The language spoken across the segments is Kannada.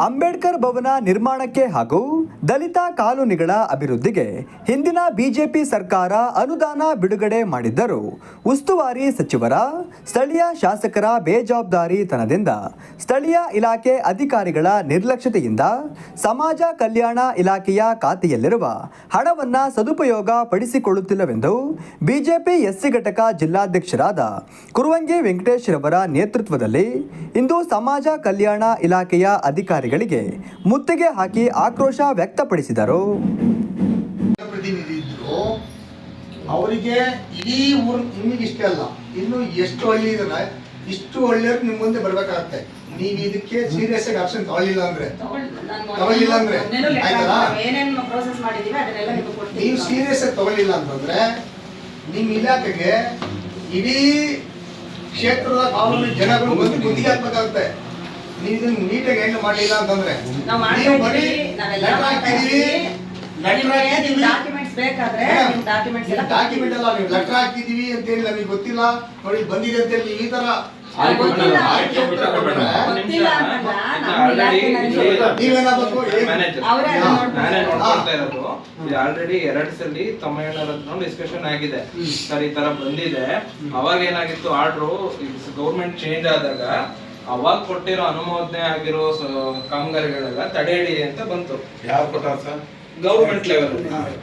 ಅಂಬೇಡ್ಕರ್ ಭವನ ನಿರ್ಮಾಣಕ್ಕೆ ಹಾಗೂ ದಲಿತ ಕಾಲೋನಿಗಳ ಅಭಿವೃದ್ಧಿಗೆ ಹಿಂದಿನ ಬಿಜೆಪಿ ಸರ್ಕಾರ ಅನುದಾನ ಬಿಡುಗಡೆ ಮಾಡಿದ್ದರೂ. ಉಸ್ತುವಾರಿ ಸಚಿವರ, ಸ್ಥಳೀಯ ಶಾಸಕರ ಬೇಜವಾಬ್ದಾರಿತನದಿಂದ ಸ್ಥಳೀಯ ಇಲಾಖೆ ಅಧಿಕಾರಿಗಳ ನಿರ್ಲಕ್ಷ್ಯತೆಯಿಂದ ಸಮಾಜ ಕಲ್ಯಾಣ ಇಲಾಖೆಯ ಖಾತೆಯಲ್ಲಿರುವ ಹಣವನ್ನು ಸದುಪಯೋಗ ಪಡಿಸಿಕೊಳ್ಳುತ್ತಿಲ್ಲವೆಂದು ಬಿಜೆಪಿ ಎಸ್ಸಿ ಘಟಕ ಜಿಲ್ಲಾಧ್ಯಕ್ಷರಾದ ಕುರುವಂಗಿ ವೆಂಕಟೇಶ್ ರವರ ನೇತೃತ್ವದಲ್ಲಿ ಇಂದು ಸಮಾಜ ಕಲ್ಯಾಣ ಇಲಾಖೆಯ ಅಧಿಕಾರಿಗಳಿಗೆ ಮುತ್ತಿಗೆ ಹಾಕಿ ಆಕ್ರೋಶ ವ್ಯಕ್ತಪಡಿಸಿದರು. ಅವರಿಗೆ ಇಡೀ ಊರು ನಿಮಗೆ ಇಷ್ಟೇ ಅಲ್ಲ. ಇನ್ನು ಎಷ್ಟು ಹಳ್ಳಿ ಇದ್ರೆ ಇಷ್ಟು ಹಳ್ಳಿಯವ್ರು ನಿಮ್ ಮುಂದೆ ಬರ್ಬೇಕಾಗತ್ತೆ. ನೀವು ಇದಕ್ಕೆ ಸೀರಿಯಸ್ ಆಗಿ ಆಪ್ಷನ್ ತಗೊಳ್ಳಿಲ್ಲ ಅಂದ್ರೆ. ತಗೊಳ್ಳಿಲ್ಲ ಅಂದ್ರೆ. ಆಯ್ತಲ್ಲ? ಪ್ರೋಸೆಸ್ ಮಾಡಿದೀವಿ ಅದನ್ನೆಲ್ಲ ನಿಮ್ಗೆ ಕೊಡ್ತೀವಿ. ನೀವು ಸೀರಿಯಸ್ ಆಗಿ ತಗೊಳ್ಳಿಲ್ಲ ಅಂತಂದ್ರೆ ನಿಮ್ ಇಲಾಖೆಗೆ ಇಡೀ ಕ್ಷೇತ್ರದ ಕಾನೂನು ಜನಗಳು ಬಂದು ಗುತ್ತಿಗೆ ಹಾಕ್ಬೇಕಾಗುತ್ತೆ. ನೀವು ನೀಟಾಗಿ ಹೆಂಗ್ ಮಾಡಲಿಲ್ಲ ಅಂತಂದ್ರೆ ನಾವು ಬರೀ ಲೆಟರ್ ಹಾಕಿದೀವಿ ಲೆಟರ್ ನಿಮ್ಗೆ ಹಾಕಿದೀವಿ ಡಾಕ್ಯುಮೆಂಟ್ಸ್ ಬೇಕಾದ್ರೆ ನಿಮ್ ಡಾಕ್ಯುಮೆಂಟ್ಸ್ ಎಲ್ಲ ಡಾಕ್ಯುಮೆಂಟ್ ಅಲ್ಲ ನೀವು ಲೆಟರ್ ಹಾಕಿದೀವಿ ಅಂತ ಹೇಳಿ ನಮಗೆ ಗೊತ್ತಿಲ್ಲ. ನೋಡಿ ಬಂದಿದೆ ಅಂತ ಹೇಳಿ ಈ ತರ. ನಾನೇ ಆಲ್ರೆಡಿ ಎರಡ್ ಸಲ ತಮ್ಮಣ್ಣರ ಹತ್ರ ಡಿಸ್ಕಷನ್ ಆಗಿದೆ ಸರ್ ಈ ತರ ಬಂದಿದೆ. ಅವಾಗ ಏನಾಗಿತ್ತು ಆರ್ಡ್ರು ಗೌರ್ಮೆಂಟ್ ಚೇಂಜ್ ಆದಾಗ ಅವಾಗ ಕೊಟ್ಟಿರೋ ಅನುಮೋದನೆ ಆಗಿರೋ ಸ- ಕಾಮಗಾರಿಗಳೆಲ್ಲ ತಡೆ ಹಿಡಿ ಅಂತ ಬಂತು. ಯಾರು ಕೊಟ್ಟಾರ ಸರ್? ಗೌರ್ಮೆಂಟ್ ಲೆವೆಲ್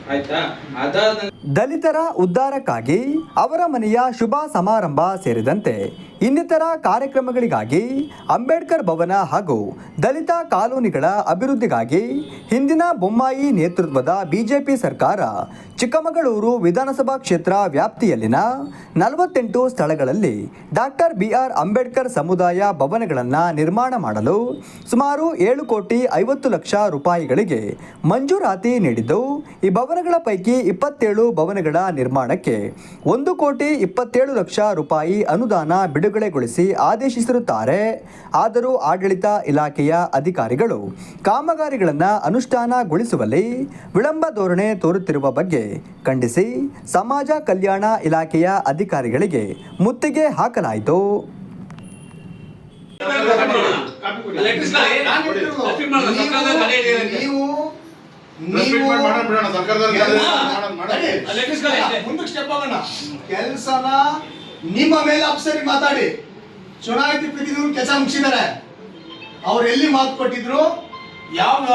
ಆಯ್ತಾ? ಅದಾದ ದಲಿತರ ಉದ್ಧಾರಕ್ಕಾಗಿ ಅವರ ಮನೆಯ ಶುಭ ಸಮಾರಂಭ ಸೇರಿದಂತೆ ಇನ್ನಿತರ ಕಾರ್ಯಕ್ರಮಗಳಿಗಾಗಿ ಅಂಬೇಡ್ಕರ್ ಭವನ ಹಾಗೂ ದಲಿತ ಕಾಲೋನಿಗಳ ಅಭಿವೃದ್ಧಿಗಾಗಿ ಹಿಂದಿನ ಬೊಮ್ಮಾಯಿ ನೇತೃತ್ವದ ಬಿಜೆಪಿ ಸರ್ಕಾರ ಚಿಕ್ಕಮಗಳೂರು ವಿಧಾನಸಭಾ ಕ್ಷೇತ್ರ ವ್ಯಾಪ್ತಿಯಲ್ಲಿನ ನಲವತ್ತೆಂಟು ಸ್ಥಳಗಳಲ್ಲಿ ಡಾಕ್ಟರ್ ಬಿ ಆರ್ ಅಂಬೇಡ್ಕರ್ ಸಮುದಾಯ ಭವನಗಳನ್ನು ನಿರ್ಮಾಣ ಮಾಡಲು ಸುಮಾರು ಏಳು ಕೋಟಿ ಐವತ್ತು ಲಕ್ಷ ರೂಪಾಯಿಗಳಿಗೆ ಮಂಜೂರಾತಿ ನೀಡಿದ್ದು, ಈ ಭವನಗಳ ಪೈಕಿ ಇಪ್ಪತ್ತೇಳು ಭವನಗಳ ನಿರ್ಮಾಣಕ್ಕೆ ಒಂದು ಕೋಟಿ ಇಪ್ಪತ್ತೇಳು ಲಕ್ಷ ರೂಪಾಯಿ ಅನುದಾನ ಬಿಡುಗಡೆಗೊಳಿಸಿ ಆದೇಶಿಸಿರುತ್ತಾರೆ ಆದರೂ ಆಡಳಿತ ಇಲಾಖೆಯ ಅಧಿಕಾರಿಗಳು ಕಾಮಗಾರಿಗಳನ್ನು ಅನುಷ್ಠಾನಗೊಳಿಸುವಲ್ಲಿ ವಿಳಂಬ ಧೋರಣೆ ತೋರುತ್ತಿರುವ ಬಗ್ಗೆ ಖಂಡಿಸಿ ಸಮಾಜ ಕಲ್ಯಾಣ ಇಲಾಖೆಯ ಅಧಿಕಾರಿಗಳಿಗೆ ಮುತ್ತಿಗೆ ಹಾಕಲಾಯಿತು ನೀವು ಕೆಲಸನ ನಿಮ್ಮ ಮೇಲೆ ಅಪ್ಸರಿ ಮಾತಾಡಿ. ಚುನಾಯಿತ ಪ್ರತಿನಿಧಿಗಳು ಕೆಲಸ ಮುಗಿಸಿದ್ದಾರೆ. ಅವ್ರು ಎಲ್ಲಿ ಮಾತು ಕೊಟ್ಟಿದ್ರು? ಯಾವ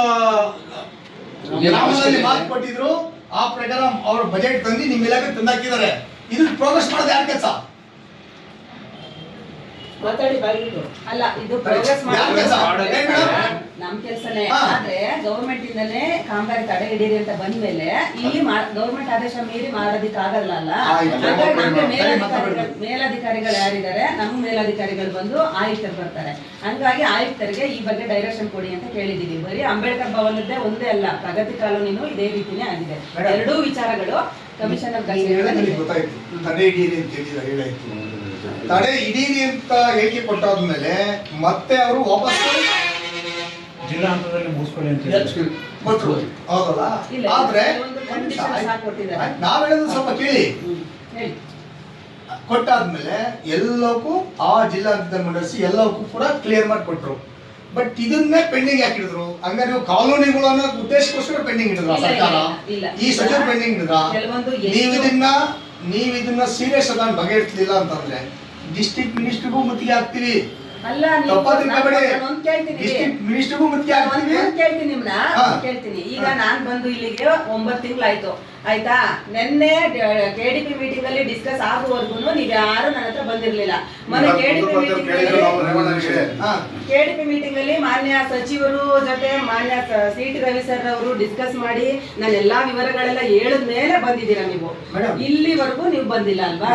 ಗ್ರಾಮದಲ್ಲಿ ಮಾತು ಕೊಟ್ಟಿದ್ರು? ಆ ಪ್ರಕಾರ ಅವ್ರ ಬಜೆಟ್ ತಂದು ನಿಮ್ಮ ಇಲಾಖೆ ತಂದಾಕಿದ್ದಾರೆ. ಇದು ಪ್ರೋಗ್ರೆಸ್ ಮಾಡೋದು ಯಾರ ಕೆಲಸ? ಅಲ್ಲ ಇದು ಪ್ರೋಗ್ರೆಸ್? ನಮ್ ಕೆಲ್ಸನೇ. ಆದ್ರೆ ಗೌರ್ಮೆಂಟ್ ಇಂದನೇ ಕಾಮಗಾರಿ ತಡೆ ಹಿಡೀರಿ ಅಂತ ಬಂದ್ಮೇಲೆ ಇಲ್ಲಿ ಗೌರ್ಮೆಂಟ್ ಆದೇಶ ಮೀರಿ ಮಾಡೋದಿಕ್ ಆಗಲ್ಲ ಅಲ್ಲ ಮೇಲಧಿಕಾರಿಗಳು ಯಾರಿದ್ದಾರೆ? ನಮ್ಮ ಮೇಲಧಿಕಾರಿಗಳು ಬಂದು ಆಯುಕ್ತರು ಬರ್ತಾರೆ. ಹಂಗಾಗಿ ಆಯುಕ್ತರಿಗೆ ಈ ಬಗ್ಗೆ ಡೈರೆಕ್ಷನ್ ಕೊಡಿ ಅಂತ ಕೇಳಿದೀವಿ ಬರೀ ಅಂಬೇಡ್ಕರ್ ಭವನದ್ದೇ ಒಂದೇ ಅಲ್ಲ ಪ್ರಗತಿ ಕಾಲೋನಿನೂ ಇದೇ ರೀತಿನೇ ಆಗಿದೆ. ಎರಡೂ ವಿಚಾರಗಳು ಕಮಿಷನ್ ಗೊತ್ತಾಯ್ತು. ತಡೆ ಇಡೀರಿ ಅಂತ ಅಂತ ಹೇಳಿಕೆ ಕೊಟ್ಟಾದ್ಮೇಲೆ ಮತ್ತೆ ಅವರು ವಾಪಸ್ ಜಿಲ್ಲಾ ಹಂತದಲ್ಲಿ ಮುಗಿಸ್ಕೊಳ್ಳಿ ಅಂತ ಹೇಳಿ. ಕೊಟ್ರು. ಹೌದಲ್ಲ? ಇಲ್ಲ, ಆದ್ರೆ ಒಂದು ನಾವ್ ಹೇಳೋದು ಸ್ವಲ್ಪ ಕೇಳಿ. ಹೇಳಿ. ಕೊಟ್ಟಾದ್ಮೇಲೆ ಎಲ್ಲಕ್ಕೂ ಆ ಜಿಲ್ಲಾ ಹಂತದ ಮಂಡಳಿಸಿ ಎಲ್ಲಕ್ಕೂ ಕೂಡ ಕ್ಲಿಯರ್ ಮಾಡಿ ಕೊಟ್ಟರು ಬಟ್ ಇದನ್ನೇ ಪೆಂಡಿಂಗ್ ಹಾಕಿದ್ರು. ಹಂಗಾರೆ ನೀವು ಅನ್ನೋ ಉದ್ದೇಶಕ್ಕೋಸ್ಕರ ಪೆಂಡಿಂಗ್ ಇಡಿದ್ರ ಇಲ್ಲ, ಸರ್ಕಾರ? ಇಲ್ಲ, ಇಲ್ಲ. ಈ ಸಚಿವರು ಪೆಂಡಿಂಗ್ ಇಡಿದ್ರ? ಕೆಲವೊಂದು ಎಷ್ಟು- ನೀವು ಇದನ್ನ ನೀವು ಇದನ್ನ ಸೀರಿಯಸ್ ಆಗಿ ಬಗೆಹರಿಸಲಿಲ್ಲ ಅಂತಂದ್ರೆ ಡಿಸ್ಟ್ರಿಕ್ಟ್ ಮಿನಿಸ್ಟ್ರಿಗೂ ಮುತ್ತಿಗೆ ಹಾಕ್ತೀವಿ ಅಲ್ಲ ಕೇಳ್ತೀನಿ ನಿಮ್ನ ಕೇಳ್ತೀನಿ. ಈಗ. ನಾನ್ ಬಂದು ಇಲ್ಲಿಗೆ ಒಂಬತ್ ತಿಂಗಳು ಆಯ್ತು? ಆಯ್ತಾ ನಿನ್ನೆ ಕೆ ಡಿ ಪಿ ಮೀಟಿಂಗ್ ಅಲ್ಲಿ ಡಿಸ್ಕಸ್ ಆಗುವವರೆಗೂ ನೀವ್ ಯಾರು ನನ್ನ ಹತ್ರ ಬಂದಿರ್ಲಿಲ್ಲ. ಮೊನ್ನೆ K D P meeting K D P meeting ಅಲ್ಲಿ ಮಾನ್ಯ ಸಚಿವರು ಜೊತೆ ಮಾನ್ಯ ಸಿ ಟಿ ರವಿ ಸರ್ ಅವರು ಡಿಸ್ಕಸ್ ಮಾಡಿ ನಾನು ಎಲ್ಲಾ ವಿವರಗಳೆಲ್ಲ ಹೇಳಿದ ಮೇಲೆ ಬಂದಿದ್ದೀರಾ ನೀವು. ಇಲ್ಲಿವರೆಗೂ ನೀವು ಬಂದಿಲ್ಲ ಅಲ್ವಾ?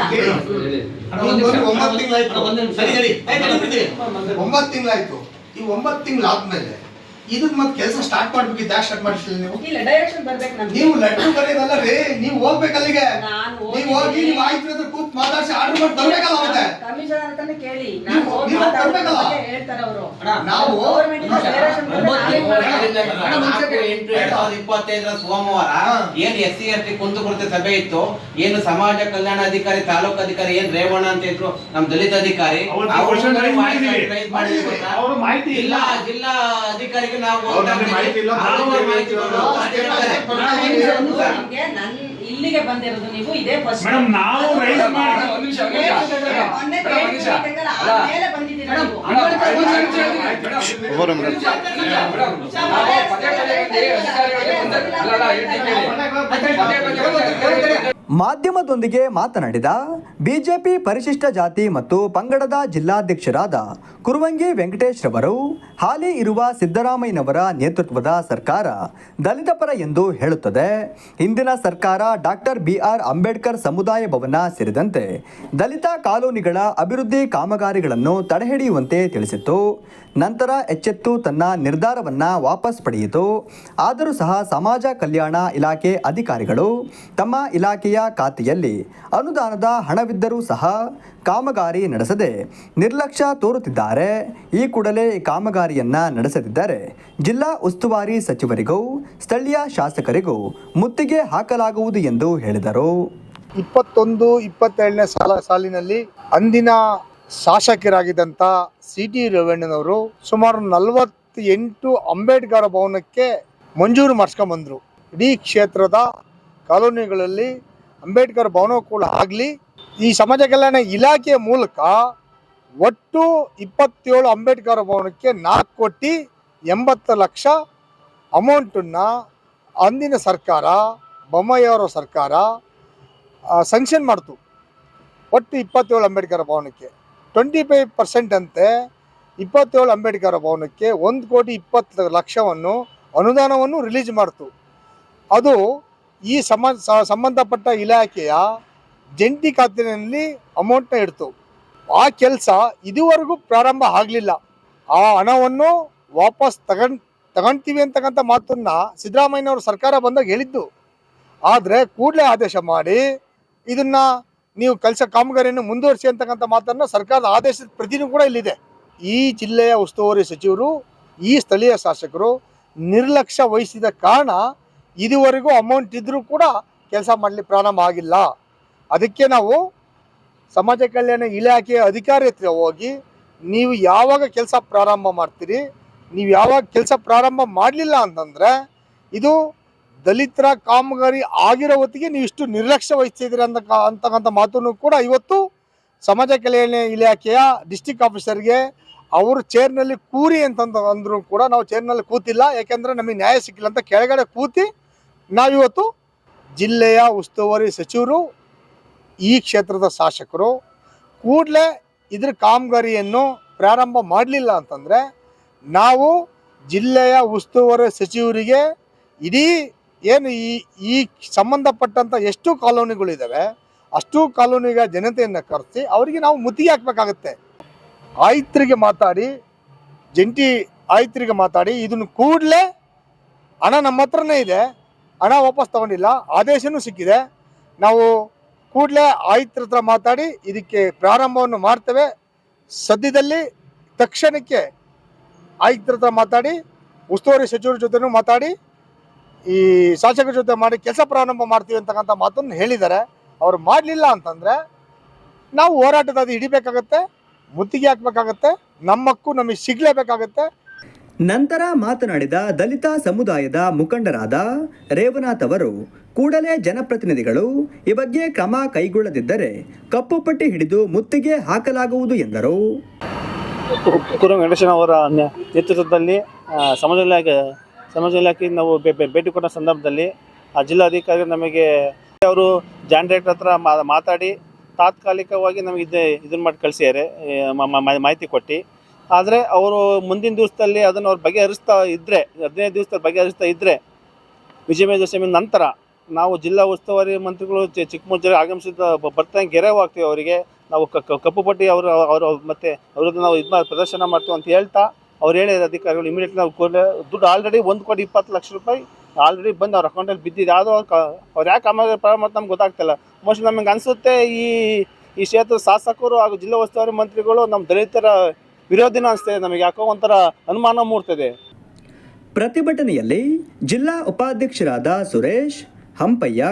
ಒಂಬತ್ತು ತಿಂಗಳಾಯ್ತು. ಈ ಒಂಬತ್ತು ತಿಂಗಳಾದ್ಮೇಲೆ ಇದನ್ನ ಮತ್ತೆ ಕೆಲಸ ಸ್ಟಾರ್ಟ್ ಮಾಡ್ಬೇಕಿದ್ದ ಸ್ಟಾರ್ಟ್ ಮಾಡಿರ್ಲಿಲ್ಲ ನೀವು? ಇಲ್ಲ ಡೈರೆಕ್ಷನ್ ಬರ್ಬೇಕು ನಮ್ಗೆ. ನೀವು ಲೆಟರ್ ಬರೆಯೋದಲ್ಲ ರೀ ನೀವು ಹೋಗ್ಬೇಕು ಅಲ್ಲಿಗೆ ನಾನು ನೀವು ಹೋಗಿ ನೀವು ಆಯ್ತು ಅಂದ್ರೆ ಕೂತ್ ಮಾತಾಡ್ಸಿ ಆರ್ಡರ್ ಮಾಡಿ ತರಬೇಕಲ್ಲ ಮತ್ತೆ ಕಮಿಷನರ್ ಹತ್ರನೇ ಕೇಳಿ. ನೀವು- ನಾವು ನೀವು ಹೇಳ್ತಾರೆ ಅವರು. ನಾವು ಇಪ್ಪತ್ತೈದರ ಸೋಮವಾರ. ಏನ್ ಎಸ್ ಸಿ ಎಸ್ ಟಿ ಕುಂದುಕೊರತೆ ಸಭೆ ಇತ್ತು? ಏನು ಸಮಾಜ ಕಲ್ಯಾಣ ಅಧಿಕಾರಿ ತಾಲೂಕು ಅಧಿಕಾರಿ ಏನ್ ರೇವಣ್ಣ ಅಂತ ಇದ್ರು? ನಮ್ ದಲಿತ ಅಧಿಕಾರಿ ಮಾಹಿತಿ ಇಲ್ಲ. ಜಿಲ್ಲಾ ಜಿಲ್ಲಾ ನಾವು ಇಲ್ಲಿಗೆ ಬಂದಿರೋದು ನೀವು ಇದೇ ಫಸ್ಟ್ ಮೇಡಮ್, ನಾವು ರೈಸ್ ಮಾಡಿ- ಒಂದು ನಿಮಿಷ, ಒಂದ್ ಬಂದಿದ್ದೀರಾ ನೀವು ಮೇಡಮ್. ಮೇಡಮ್. ಪದೇ ಪದೇ ಅಧಿಕಾರಿಗಳಿಗೆ ಬಂದ- ಅಲ್ಲ, ಅಲ್ಲ, ಹೇಳ್ತೀನಿ ಕೇಳಿ. ಪದೇ ಪದೇ ಬಂದು ಮಾಧ್ಯಮದೊಂದಿಗೆ ಮಾತನಾಡಿದ ಬಿಜೆಪಿ ಪರಿಶಿಷ್ಟ ಜಾತಿ ಮತ್ತು ಪಂಗಡದ ಜಿಲ್ಲಾಧ್ಯಕ್ಷರಾದ ಕುರುವಂಗಿ ವೆಂಕಟೇಶ್ ರವರು, ಹಾಲಿ ಇರುವ ಸಿದ್ದರಾಮಯ್ಯನವರ ನೇತೃತ್ವದ ಸರ್ಕಾರ ದಲಿತ ಪರ ಎಂದು ಹೇಳುತ್ತದೆ. ಹಿಂದಿನ ಸರ್ಕಾರ ಡಾಕ್ಟರ್ ಬಿಆರ್ ಅಂಬೇಡ್ಕರ್ ಸಮುದಾಯ ಭವನ ಸೇರಿದಂತೆ ದಲಿತ ಕಾಲೋನಿಗಳ ಅಭಿವೃದ್ಧಿ ಕಾಮಗಾರಿಗಳನ್ನು ತಡೆಹಿಡಿಯುವಂತೆ ತಿಳಿಸಿತ್ತು. ನಂತರ ಎಚ್ಚೆತ್ತು ತನ್ನ ನಿರ್ಧಾರವನ್ನು ವಾಪಸ್ ಪಡೆಯಿತು. ಆದರೂ ಸಹ ಸಮಾಜ ಕಲ್ಯಾಣ ಇಲಾಖೆ ಅಧಿಕಾರಿಗಳು ತಮ್ಮ ಇಲಾಖೆಯ ಖಾತೆಯಲ್ಲಿ ಅನುದಾನದ ಹಣವಿದ್ದರೂ ಸಹ ಕಾಮಗಾರಿ ನಡೆಸದೆ ನಿರ್ಲಕ್ಷ್ಯ ತೋರುತ್ತಿದ್ದಾರೆ. ಈ ಕೂಡಲೇ ಈ ಕಾಮಗಾರಿಯನ್ನು ನಡೆಸದಿದ್ದರೆ ಜಿಲ್ಲಾ ಉಸ್ತುವಾರಿ ಸಚಿವರಿಗೂ, ಸ್ಥಳೀಯ ಶಾಸಕರಿಗೂ ಮುತ್ತಿಗೆ ಹಾಕಲಾಗುವುದು ಎಂದು ಹೇಳಿದರು. ಇಪ್ಪತ್ತೊಂದು, ಇಪ್ಪತ್ತೆರಡನೇ ಸಾಲ ಸಾಲಿನಲ್ಲಿ ಅಂದಿನ ಶಾಸಕರಾಗಿದ್ದಂಥ ಸಿ ಟಿ ರೇವಣ್ಣನವರು ಸುಮಾರು ನಲವತ್ತೆಂಟು ಅಂಬೇಡ್ಕರ್ ಭವನಕ್ಕೆ ಮಂಜೂರು ಮಾಡಿಸ್ಕೊಂಬಂದರು. ಇಡೀ ಕ್ಷೇತ್ರದ ಕಾಲೋನಿಗಳಲ್ಲಿ ಅಂಬೇಡ್ಕರ್ ಭವನ ಕೂಡ ಆಗಲಿ, ಈ ಸಮಾಜ ಕಲ್ಯಾಣ ಇಲಾಖೆಯ ಮೂಲಕ ಒಟ್ಟು ಇಪ್ಪತ್ತೇಳು ಅಂಬೇಡ್ಕರ್ ಭವನಕ್ಕೆ ನಾಲ್ಕು ಕೋಟಿ ಎಂಬತ್ತು ಲಕ್ಷ ಅಮೌಂಟನ್ನು ಅಂದಿನ ಸರ್ಕಾರ ಬೊಮ್ಮಾಯಿಯವರ ಸರ್ಕಾರ ಸಂಕ್ಷನ್ ಮಾಡ್ತು. ಒಟ್ಟು ಇಪ್ಪತ್ತೇಳು ಅಂಬೇಡ್ಕರ್ ಭವನಕ್ಕೆ. ಟ್ವೆಂಟಿ ಫೈವ್ ಪರ್ಸೆಂಟ್ ಅಂತೆ ಇಪ್ಪತ್ತೇಳು ಅಂಬೇಡ್ಕರ್ ಭವನಕ್ಕೆ ಒಂದು ಕೋಟಿ ಇಪ್ಪತ್ತು ಲಕ್ಷವನ್ನು ಅನುದಾನವನ್ನು ರಿಲೀಸ್ ಮಾಡ್ತು. ಅದು ಈ ಸಂಬಂಧ ಸಂಬಂಧಪಟ್ಟ ಇಲಾಖೆಯ ಜಂಟಿ ಖಾತೆಯಲ್ಲಿ ಅಮೌಂಟ್ನ ಇಡ್ತು. ಆ ಕೆಲಸ ಇದುವರೆಗೂ ಪ್ರಾರಂಭ ಆಗಲಿಲ್ಲ. ಆ ಹಣವನ್ನು ವಾಪಸ್ ತಗೊಂಡ್ ತಗೊಂತೀವಿ ಅಂತಕ್ಕಂಥ ಮಾತನ್ನ ಸಿದ್ದರಾಮಯ್ಯನವರು ಸರ್ಕಾರ ಬಂದಾಗ ಹೇಳಿದ್ದು. ಆದರೆ ಕೂಡಲೇ ಆದೇಶ ಮಾಡಿ ಇದನ್ನ ನೀವು ಕೆಲಸ ಕಾಮಗಾರಿಯನ್ನು ಮುಂದುವರಿಸಿ ಅಂತಕ್ಕಂಥ ಮಾತನ್ನು ಸರ್ಕಾರದ ಆದೇಶದ ಪ್ರತಿನೂ ಕೂಡ ಇಲ್ಲಿದೆ. ಈ ಜಿಲ್ಲೆಯ ಉಸ್ತುವಾರಿ ಸಚಿವರು, ಈ ಸ್ಥಳೀಯ ಶಾಸಕರು ನಿರ್ಲಕ್ಷ್ಯ ವಹಿಸಿದ ಕಾರಣ ಇದುವರೆಗೂ ಅಮೌಂಟ್ ಇದ್ದರೂ ಕೂಡ ಕೆಲಸ ಮಾಡಲಿ ಪ್ರಾರಂಭ ಆಗಿಲ್ಲ. ಅದಕ್ಕೆ ನಾವು ಸಮಾಜ ಕಲ್ಯಾಣ ಇಲಾಖೆಯ ಅಧಿಕಾರಿ ಹತ್ರ ಹೋಗಿ, ನೀವು ಯಾವಾಗ ಕೆಲಸ ಪ್ರಾರಂಭ ಮಾಡ್ತೀರಿ, ನೀವು ಯಾವಾಗ ಕೆಲಸ ಪ್ರಾರಂಭ ಮಾಡಲಿಲ್ಲ ಅಂತಂದರೆ, ಇದು ದಲಿತರ ಕಾಮಗಾರಿ ಆಗಿರೋ ಹೊತ್ತಿಗೆ ನೀವು ಇಷ್ಟು ನಿರ್ಲಕ್ಷ್ಯ ವಹಿಸ್ತಿದ್ದೀರಿ ಅಂತ ಅಂತಕ್ಕಂಥ ಮಾತನ್ನು ಕೂಡ ಇವತ್ತು ಸಮಾಜ ಕಲ್ಯಾಣ ಇಲಾಖೆಯ ಡಿಸ್ಟಿಕ್ ಆಫೀಸರ್ಗೆ ಅವರು ಚೇರ್ನಲ್ಲಿ ಕೂರಿ ಅಂತಂದು ಅಂದರೂ ಕೂಡ ನಾವು ಚೇರ್ನಲ್ಲಿ ಕೂತಿಲ್ಲ, ಯಾಕೆಂದರೆ ನಮಗೆ ನ್ಯಾಯ ಸಿಕ್ಕಿಲ್ಲ ಅಂತ ಕೆಳಗಡೆ ಕೂತಿ ನಾವಿವತ್ತು ಜಿಲ್ಲೆಯ ಉಸ್ತುವಾರಿ ಸಚಿವರು, ಈ ಕ್ಷೇತ್ರದ ಶಾಸಕರು, ಕೂಡಲೇ ಇದ್ರ ಕಾಮಗಾರಿಯನ್ನು ಪ್ರಾರಂಭ ಮಾಡಲಿಲ್ಲ ಅಂತಂದರೆ, ನಾವು ಜಿಲ್ಲೆಯ ಉಸ್ತುವಾರಿ ಸಚಿವರಿಗೆ ಇಡೀ ಏನು ಈ ಈ ಸಂಬಂಧಪಟ್ಟಂಥ ಎಷ್ಟು ಕಾಲೋನಿಗಳಿದ್ದಾವೆ ಅಷ್ಟು ಕಾಲೋನಿಗೆ ಜನತೆಯನ್ನು ಕರೆಸಿ ಅವರಿಗೆ ನಾವು ಮುತ್ತಿಗೆ ಹಾಕಬೇಕಾಗತ್ತೆ. ಆಯ್ತರಿಗೆ ಮಾತಾಡಿ, ಜಂಟಿ ಆಯ್ತರಿಗೆ ಮಾತಾಡಿ, ಇದನ್ನು ಕೂಡಲೇ ಹಣ ನಮ್ಮ ಹತ್ರನೇ ಇದೆ. ಹಣ ವಾಪಸ್ ತಗೊಂಡಿಲ್ಲ, ಆದೇಶನೂ ಸಿಕ್ಕಿದೆ. ನಾವು ಕೂಡಲೇ ಆಯುಕ್ತರ ಹತ್ರ ಮಾತಾಡಿ ಇದಕ್ಕೆ ಪ್ರಾರಂಭವನ್ನು ಮಾಡ್ತೇವೆ. ಸದ್ಯದಲ್ಲಿ ತಕ್ಷಣಕ್ಕೆ ಆಯುಕ್ತರ ಹತ್ರ ಮಾತಾಡಿ, ಉಸ್ತುವಾರಿ ಸಚಿವರ ಜೊತೆನೂ ಮಾತಾಡಿ, ಈ ಶಾಸಕರ ಜೊತೆ ಮಾಡಿ ಕೆಲಸ ಪ್ರಾರಂಭ ಮಾಡ್ತೀವಿ ಅಂತಕ್ಕಂಥ ಮಾತನ್ನು ಹೇಳಿದ್ದಾರೆ. ಅವ್ರು ಮಾಡಲಿಲ್ಲ ಅಂತಂದರೆ ನಾವು ಹೋರಾಟದ ಅದು ಹಿಡಿಬೇಕಾಗತ್ತೆ, ಮುತ್ತಿಗೆ ಹಾಕ್ಬೇಕಾಗತ್ತೆ, ನಮ್ಮಕ್ಕೂ ನಮಗೆ ಸಿಗ್ಲೇಬೇಕಾಗತ್ತೆ. ನಂತರ ಮಾತನಾಡಿದ ದಲಿತ ಸಮುದಾಯದ ಮುಖಂಡರಾದ ರೇವನಾಥ್ ಅವರು, ಕೂಡಲೇ ಜನಪ್ರತಿನಿಧಿಗಳು ಈ ಬಗ್ಗೆ ಕ್ರಮ ಕೈಗೊಳ್ಳದಿದ್ದರೆ ಕಪ್ಪು ಪಟ್ಟಿ ಹಿಡಿದು ಮುತ್ತಿಗೆ ಹಾಕಲಾಗುವುದು ಎಂದರು. ಅವರ ನೇತೃತ್ವದಲ್ಲಿ ಸಮಾಜ ಇಲಾಖೆ ಸಮಾಜ ಇಲಾಖೆಯಿಂದ ನಾವು ಭೇಟಿ ಕೊಟ್ಟ ಸಂದರ್ಭದಲ್ಲಿ ಆ ಜಿಲ್ಲಾಧಿಕಾರಿ ನಮಗೆ ಅವರು ಜಾಯಿಂಟ್ ಡೈರೆಕ್ಟರ್ ಹತ್ರ ಮಾತಾಡಿ ತಾತ್ಕಾಲಿಕವಾಗಿ ನಮಗೆ ಇದನ್ನು ಮಾಡಿ ಕಳಿಸ್ಯಾರೆ ಮಾಹಿತಿ ಕೊಟ್ಟು ಆದರೆ ಅವರು ಮುಂದಿನ ದಿವಸದಲ್ಲಿ ಅದನ್ನು ಅವ್ರು ಬಗೆಹರಿಸ್ತಾ ಇದ್ದರೆ ಹದಿನೈದು ದಿವಸದಲ್ಲಿ ಬಗೆಹರಿಸ್ತಾ ಇದ್ದರೆ ವಿಜಯದಶಮಿ ನಂತರ ನಾವು ಜಿಲ್ಲಾ ಉಸ್ತುವಾರಿ ಮಂತ್ರಿಗಳು ಚಿಕ್ಕಮಗಳೂರು ಆಗಮಿಸಿದ ಬರ್ತಾ ಗೆರೆವು ಆಗ್ತೀವಿ ಅವರಿಗೆ. ನಾವು ಕಪ್ಪು ಪಟ್ಟಿ ಅವರು ಅವರು ಮತ್ತೆ ಅವ್ರದ್ದು ನಾವು ಇದು ಪ್ರದರ್ಶನ ಮಾಡ್ತೀವಿ ಅಂತ ಹೇಳ್ತಾ ಅವ್ರು ಹೇಳಿದ ಅಧಿಕಾರಿಗಳು ಇಮಿಡಿಯೇಟ್ ನಾವು ಕೂಡಲೇ ದುಡ್ಡು ಆಲ್ರೆಡಿ ಒಂದು ಕೋಟಿ ಇಪ್ಪತ್ತು ಲಕ್ಷ ರೂಪಾಯಿ ಆಲ್ರೆಡಿ ಬಂದು ಅವ್ರ ಅಕೌಂಟಲ್ಲಿ ಬಿದ್ದಿದೆ. ಆದರೂ ಅವ್ರು ಯಾಕೆ ಆಮೇಲೆ ಪ್ರಾರಂಭ ಅಂತ ನಮ್ಗೆ ಗೊತ್ತಾಗ್ತಿಲ್ಲ. ಮೋಸ್ಟ್ ನಮಗೆ ಅನಿಸುತ್ತೆ ಈ ಈ ಕ್ಷೇತ್ರದ ಶಾಸಕರು ಹಾಗೂ ಜಿಲ್ಲಾ ಉಸ್ತುವಾರಿ ಮಂತ್ರಿಗಳು ನಮ್ಮ ದಲಿತರ ವಿರೋಧಿನ ಅನಿಸ್ತದೆ ನಮಗೆ ಯಾಕೋ ಒಂಥರ ಅನುಮಾನ ಮೂಡ್ತದೆ. ಪ್ರತಿಭಟನೆಯಲ್ಲಿ ಜಿಲ್ಲಾ ಉಪಾಧ್ಯಕ್ಷರಾದ ಸುರೇಶ್, ಹಂಪಯ್ಯ,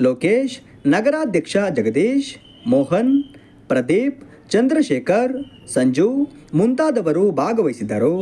ಲೋಕೇಶ್, ನಗರಾಧ್ಯಕ್ಷ ಜಗದೀಶ್, ಮೋಹನ್, ಪ್ರದೀಪ್, ಚಂದ್ರಶೇಖರ್, ಸಂಜು ಮುಂತಾದವರು ಭಾಗವಹಿಸಿದ್ದರು.